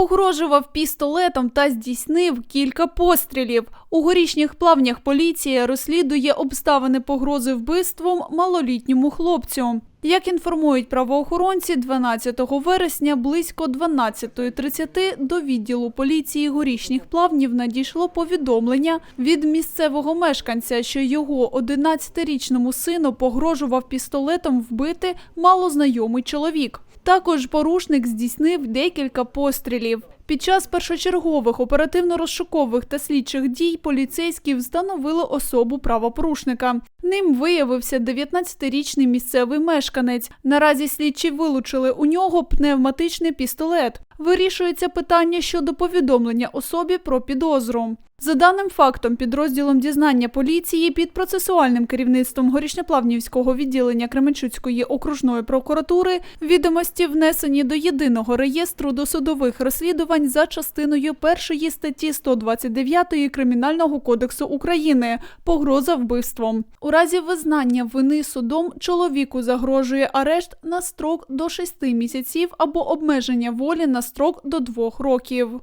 Погрожував пістолетом та здійснив кілька пострілів. У горішніх плавнях поліція розслідує обставини погрози вбивством малолітньому хлопцю. Як інформують правоохоронці, 12 вересня близько 12.30 до відділу поліції горішніх плавнів надійшло повідомлення від місцевого мешканця, що його 11-річному сину погрожував пістолетом вбити малознайомий чоловік. Також порушник здійснив декілька пострілів. Під час першочергових оперативно-розшукових та слідчих дій поліцейські встановили особу правопорушника. Ним виявився 19-річний місцевий мешканець. Наразі слідчі вилучили у нього пневматичний пістолет. Вирішується питання щодо повідомлення особі про підозру. За даним фактом, підрозділом дізнання поліції під процесуальним керівництвом Горішнеплавнівського відділення Кременчуцької окружної прокуратури відомості внесені до єдиного реєстру досудових розслідувань за частиною першої статті 129 Кримінального кодексу України погроза вбивством. У разі визнання вини судом чоловіку загрожує арешт на строк до 6 місяців або обмеження волі на строк до 2 років.